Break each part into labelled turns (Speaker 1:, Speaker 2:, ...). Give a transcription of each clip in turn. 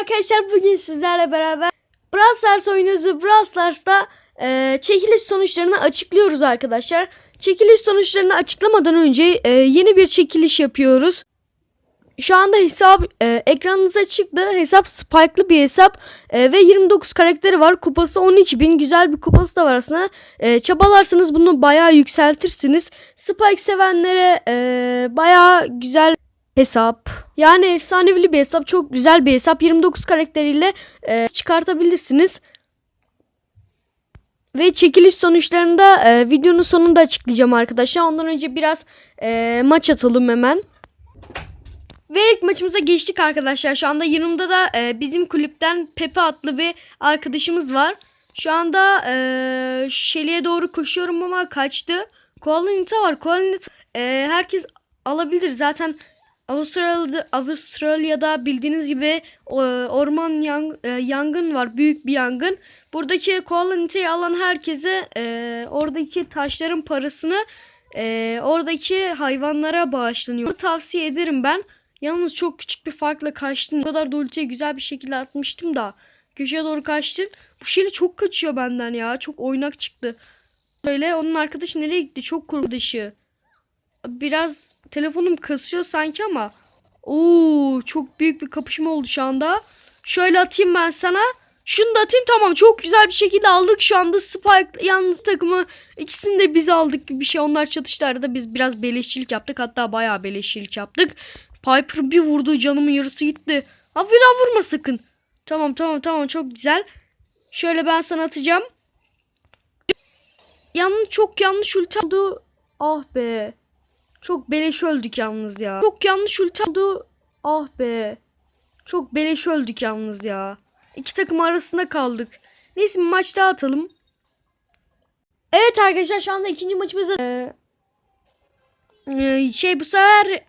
Speaker 1: arkadaşlar bugün sizlerle beraber Brawl Stars oynuyoruz. Brawl Stars'ta e, çekiliş sonuçlarını açıklıyoruz arkadaşlar. Çekiliş sonuçlarını açıklamadan önce e, yeni bir çekiliş yapıyoruz. Şu anda hesap e, ekranınıza çıktı. Hesap spike'lı bir hesap e, ve 29 karakteri var. Kupası 12.000 güzel bir kupası da var aslında. E, çabalarsanız bunu bayağı yükseltirsiniz. Spike sevenlere e, bayağı güzel hesap. Yani efsanevi bir hesap. Çok güzel bir hesap. 29 karakteriyle e, çıkartabilirsiniz. Ve çekiliş sonuçlarını da e, videonun sonunda açıklayacağım arkadaşlar. Ondan önce biraz e, maç atalım hemen. Ve ilk maçımıza geçtik arkadaşlar. Şu anda yanımda da e, bizim kulüpten Pepe adlı bir arkadaşımız var. Şu anda e, Şeli'ye doğru koşuyorum ama kaçtı. Koala Nita var. Koala Nita e, herkes alabilir. Zaten Avustralya'da, Avustralya'da bildiğiniz gibi e, orman yang- e, yangın var. Büyük bir yangın. Buradaki koala niteyi alan herkese e, oradaki taşların parasını e, oradaki hayvanlara bağışlanıyor. Tavsiye ederim ben. Yalnız çok küçük bir farkla kaçtın. O kadar da ultiyi güzel bir şekilde atmıştım da. Köşeye doğru kaçtın. Bu şeyle çok kaçıyor benden ya. Çok oynak çıktı. Böyle onun arkadaşı nereye gitti? Çok kurdaşı. Biraz telefonum kasıyor sanki ama. Oo çok büyük bir kapışma oldu şu anda. Şöyle atayım ben sana. Şunu da atayım tamam çok güzel bir şekilde aldık şu anda Spike yalnız takımı ikisini de biz aldık gibi bir şey. Onlar çatışlarda biz biraz beleşçilik yaptık hatta bayağı beleşçilik yaptık. Piper bir vurdu canımın yarısı gitti. Abi bir daha vurma sakın. Tamam tamam tamam çok güzel. Şöyle ben sana atacağım. Yalnız çok yanlış ulti oldu. Ah be. Çok beleş öldük yalnız ya. Çok yanlış ulti oldu. Ah be. Çok beleş öldük yalnız ya. İki takım arasında kaldık. Neyse bir maç daha atalım. Evet arkadaşlar şu anda ikinci maçımızda ee, ee, şey bu sefer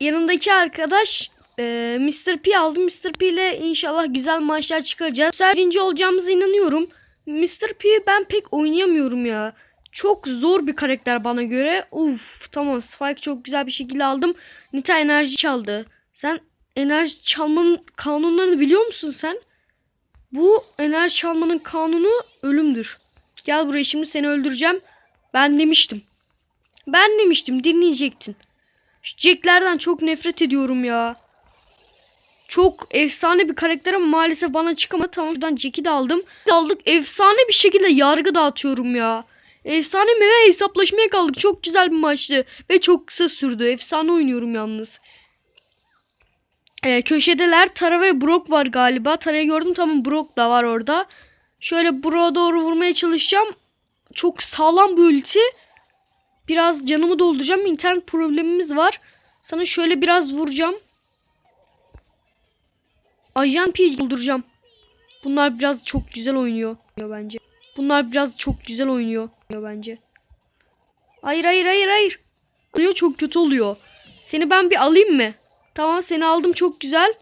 Speaker 1: yanımdaki arkadaş ee, Mr. P aldı. Mr. P ile inşallah güzel maçlar çıkaracağız. Birinci olacağımıza inanıyorum. Mr. P ben pek oynayamıyorum ya. Çok zor bir karakter bana göre. Uf tamam Spike çok güzel bir şekilde aldım. Nita enerji çaldı. Sen enerji çalmanın kanunlarını biliyor musun sen? Bu enerji çalmanın kanunu ölümdür. Gel buraya şimdi seni öldüreceğim. Ben demiştim. Ben demiştim dinleyecektin. Şu Jack'lerden çok nefret ediyorum ya. Çok efsane bir karakter ama maalesef bana çıkamadı. Tamam şuradan Jack'i de aldım. Aldık efsane bir şekilde yargı dağıtıyorum ya. Efsane mi ve hesaplaşmaya kaldık. Çok güzel bir maçtı. Ve çok kısa sürdü. Efsane oynuyorum yalnız. Ee, köşedeler Tara ve Brock var galiba. Tara'yı gördüm tamam Brock da var orada. Şöyle Brock'a doğru vurmaya çalışacağım. Çok sağlam bir ulti. Biraz canımı dolduracağım. İnternet problemimiz var. Sana şöyle biraz vuracağım. Ajan P dolduracağım. Bunlar biraz çok güzel oynuyor bence. Bunlar biraz çok güzel oynuyor bence. Hayır hayır hayır hayır. Oluyor çok kötü oluyor. Seni ben bir alayım mı? Tamam seni aldım çok güzel.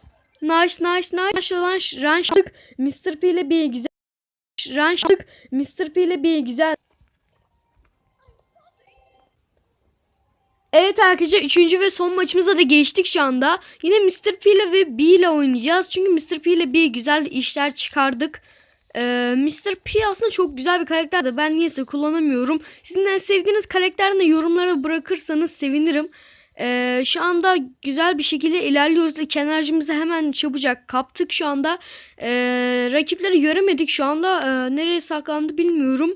Speaker 1: Nice nice nice. Lan ranştık. Mr. P ile bir güzel. Ranştık. Mr. P ile bir güzel. Evet arkadaşlar 3. ve son maçımıza da geçtik şu anda. Yine Mr. P ile ve B ile oynayacağız. Çünkü Mr. P ile B güzel işler çıkardık. Ee, Mr. P aslında çok güzel bir karakter de ben niyeyse kullanamıyorum. Sizin en sevdiğiniz karakterini yorumlara bırakırsanız sevinirim. Ee, şu anda güzel bir şekilde ilerliyoruz. İlk enerjimizi hemen çabucak kaptık şu anda. Ee, rakipleri göremedik şu anda. Ee, nereye saklandı bilmiyorum.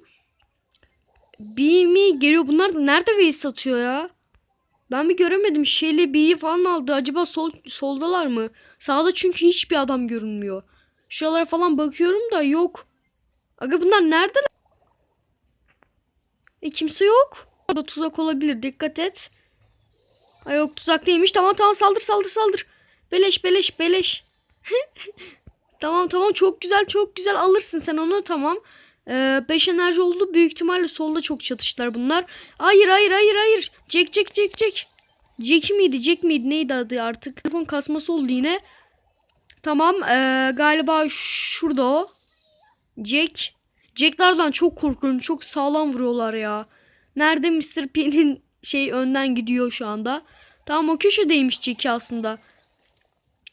Speaker 1: B mi geliyor? Bunlar nerede vs satıyor ya? Ben bir göremedim. Şeyle B'yi falan aldı. Acaba sol, soldalar mı? Sağda çünkü hiçbir adam görünmüyor. Şuralara falan bakıyorum da yok. Aga bunlar nerede? E kimse yok. Orada tuzak olabilir. Dikkat et. Ay yok tuzak değilmiş. Tamam tamam saldır saldır saldır. Beleş beleş beleş. tamam tamam çok güzel çok güzel alırsın sen onu tamam. 5 enerji oldu. Büyük ihtimalle solda çok çatıştılar bunlar. Hayır hayır hayır hayır. Jack Jack Jack Jack. Jack miydi Jack miydi neydi adı artık. Telefon kasması oldu yine. Tamam ee, galiba şurada o. Jack. Jack'lardan çok korkuyorum. Çok sağlam vuruyorlar ya. Nerede Mr. P'nin şey önden gidiyor şu anda. Tamam o köşedeymiş Jack'i aslında.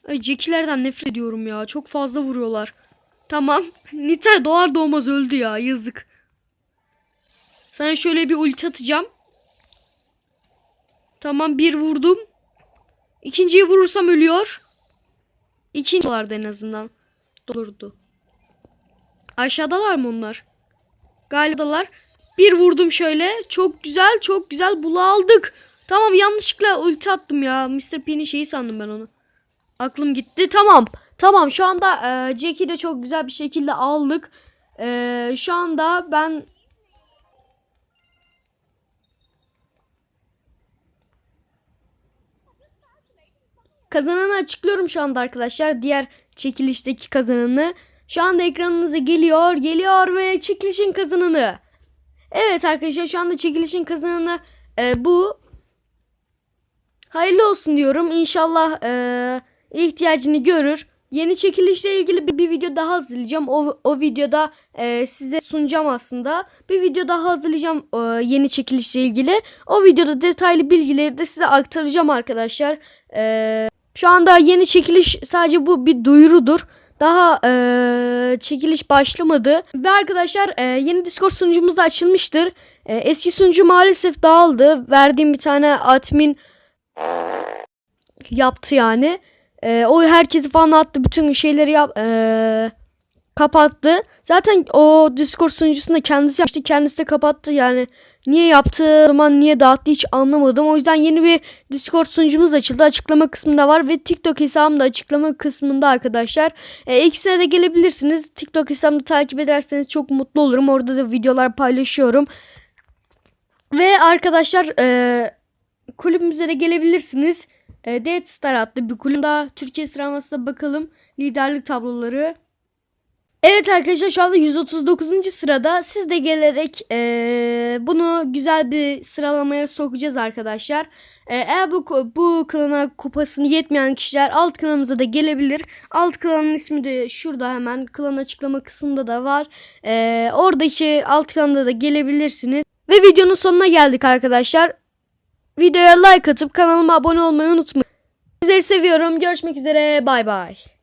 Speaker 1: Ay Jackie'lerden nefret ediyorum ya. Çok fazla vuruyorlar. Tamam. Nita doğar doğmaz öldü ya. Yazık. Sana şöyle bir ulti atacağım. Tamam bir vurdum. İkinciyi vurursam ölüyor. İkincilardı en azından. Olurdu. Aşağıdalar mı onlar? Galibalar. Bir vurdum şöyle. Çok güzel çok güzel. Bulu aldık. Tamam yanlışlıkla ulti attım ya. Mr. P'nin şeyi sandım ben onu. Aklım gitti. Tamam. Tamam şu anda e, Jack'i de çok güzel bir şekilde aldık. E, şu anda ben Kazananı açıklıyorum şu anda arkadaşlar. Diğer çekilişteki kazananı. Şu anda ekranınıza geliyor. Geliyor ve çekilişin kazananı. Evet arkadaşlar şu anda çekilişin kazananı e, bu. Hayırlı olsun diyorum. İnşallah e, ihtiyacını görür. Yeni çekilişle ilgili bir, bir video daha hazırlayacağım. O, o videoda e, size sunacağım aslında. Bir video daha hazırlayacağım e, yeni çekilişle ilgili. O videoda detaylı bilgileri de size aktaracağım arkadaşlar. E, şu anda yeni çekiliş sadece bu bir duyurudur. Daha e, çekiliş başlamadı. Ve arkadaşlar e, yeni Discord sunucumuz da açılmıştır. E, eski sunucu maalesef dağıldı. Verdiğim bir tane admin yaptı yani. E, o herkesi falan attı. Bütün şeyleri yap, e, kapattı. Zaten o Discord sunucusunu da kendisi yapmıştı. Kendisi de kapattı yani. Niye yaptı zaman niye dağıttı hiç anlamadım. O yüzden yeni bir Discord sunucumuz açıldı. Açıklama kısmında var ve TikTok hesabım da açıklama kısmında arkadaşlar. E, ikisine de gelebilirsiniz. TikTok hesabımı takip ederseniz çok mutlu olurum. Orada da videolar paylaşıyorum. Ve arkadaşlar e, kulübümüze de gelebilirsiniz. E, Dead Star adlı bir kulüp. Daha Türkiye sıralamasına bakalım. Liderlik tabloları. Evet arkadaşlar şu anda 139. sırada. Siz de gelerek e, bunu güzel bir sıralamaya sokacağız arkadaşlar. E, eğer bu bu klana kupasını yetmeyen kişiler alt klanımıza da gelebilir. Alt klanın ismi de şurada hemen klan açıklama kısmında da var. E, oradaki alt klanda da gelebilirsiniz. Ve videonun sonuna geldik arkadaşlar. Videoya like atıp kanalıma abone olmayı unutmayın. Sizleri seviyorum. Görüşmek üzere. Bay bay.